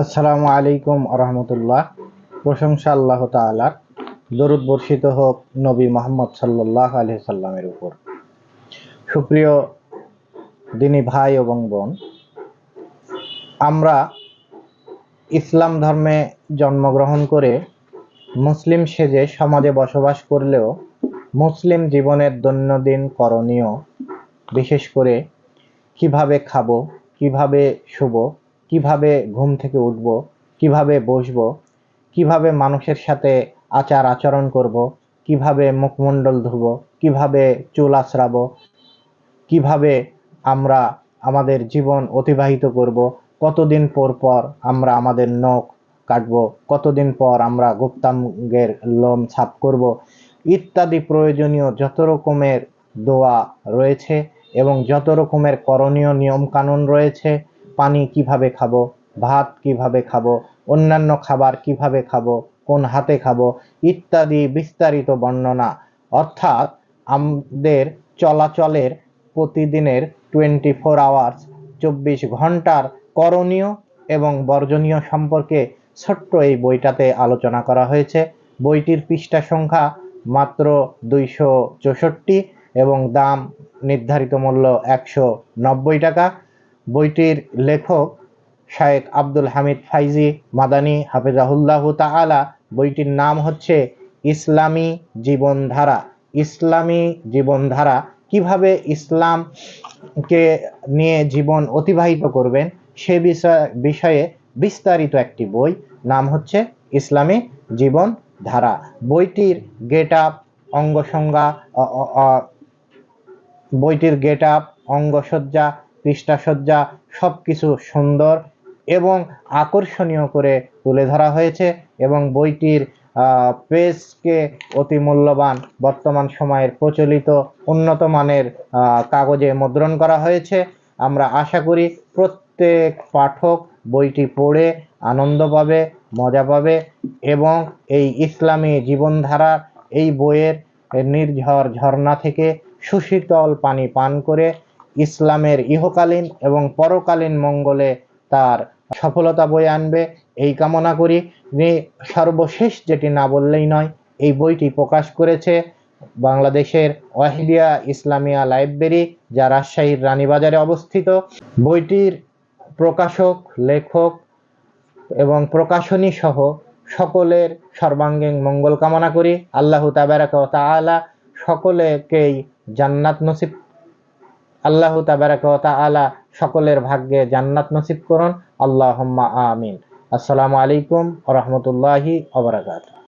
আসসালামু আলাইকুম রহমতুল্লাহ। প্রশংসা আল্লাহ তাআলার। দরুদ বর্ষিত হোক নবী মোহাম্মদ সাল্লাহ আলহি সাল্লামের উপর। সুপ্রিয় দিনী ভাই এবং বোন, আমরা ইসলাম ধর্মে জন্মগ্রহণ করে মুসলিম সেজে সমাজে বসবাস করলেও মুসলিম জীবনের দৈনন্দিন করণীয় বিশেষ করে কীভাবে খাব, কীভাবে শুব কীভাবে ঘুম থেকে উঠব, কীভাবে বসব, কীভাবে মানুষের সাথে আচার আচরণ করব, কীভাবে মুখমণ্ডল ধুব, কীভাবে চুল আঁচড়াবো কীভাবে আমরা আমাদের জীবন অতিবাহিত করব, কতদিন পর পর আমরা আমাদের নখ কাটব, কতদিন পর আমরা গুপ্তাঙ্গের লোম ছাপ করব, ইত্যাদি প্রয়োজনীয় যত রকমের দোয়া রয়েছে এবং যত রকমের করণীয় নিয়মকানুন রয়েছে পানি কীভাবে খাব, ভাত কীভাবে খাব, অন্যান্য খাবার কীভাবে খাব, কোন হাতে খাব, ইত্যাদি বিস্তারিত বর্ণনা। অর্থাৎ আমাদের চলাচলের প্রতিদিনের টোয়েন্টি ফোর আওয়ার্স চব্বিশ ঘণ্টার করণীয় এবং বর্জনীয় সম্পর্কে ছোট্ট এই বইটাতে আলোচনা করা হয়েছে। বইটির পৃষ্ঠা সংখ্যা মাত্র দুইশো চৌষট্টি এবং দাম নির্ধারিত মূল্য একশো নব্বই টাকা। বইটির লেখক শায়েক আব্দুল হামিদ ফাইজি মাদানী হাফিজাহুল্লাহ তাআলা। বইটির নাম হচ্ছে ইসলামী জীবনধারা। ইসলামী জীবনধারা কীভাবে ইসলামকে নিয়ে জীবন অতিবাহিত করবেন সে বিষয়, বিষয়ে বিস্তারিত একটি বই, নাম হচ্ছে ইসলামী জীবন ধারা বইটির গেট আপ অঙ্গসংজ্ঞা বইটির গেট আপ অঙ্গসজ্জা পৃষ্ঠাসজ্জা সব কিছু সুন্দর এবং আকর্ষণীয় করে তুলে ধরা হয়েছে এবং বইটির পেজকে অতি মূল্যবান বর্তমান সময়ের প্রচলিত উন্নত মানের কাগজে মুদ্রণ করা হয়েছে। আমরা আশা করি প্রত্যেক পাঠক বইটি পড়ে আনন্দ পাবে, মজা পাবে এবং এই ইসলামী জীবনধারা এই বইয়ের নির্ঝর ঝর্ণা থেকে সুশীতল পানি পান করে ইসলামের ইহকালীন এবং পরকালীন মঙ্গলে তার সফলতা বয়ে আনবে। এই কামনা করি। সর্বশেষ যেটি না বললেই নয়, এই বইটি প্রকাশ করেছে বাংলাদেশের ওয়াহিদিয়া ইসলামিয়া লাইব্রেরি, যা রাজশাহীর রানীবাজারে অবস্থিত। বইটির প্রকাশক, লেখক এবং প্রকাশনী সহ সকলের সর্বাঙ্গীন মঙ্গল কামনা করি। আল্লাহ তাবারাক তাআলা সকলেকেই জান্নাত নসিব আল্লাহ তাবারাক আলা সকলের ভাগ্যে জান্নাত নসিব করুন। আল্লাহ আমিন। আসসালামু আলাইকুম রহমতুল্লাহি বারাকাতুহু।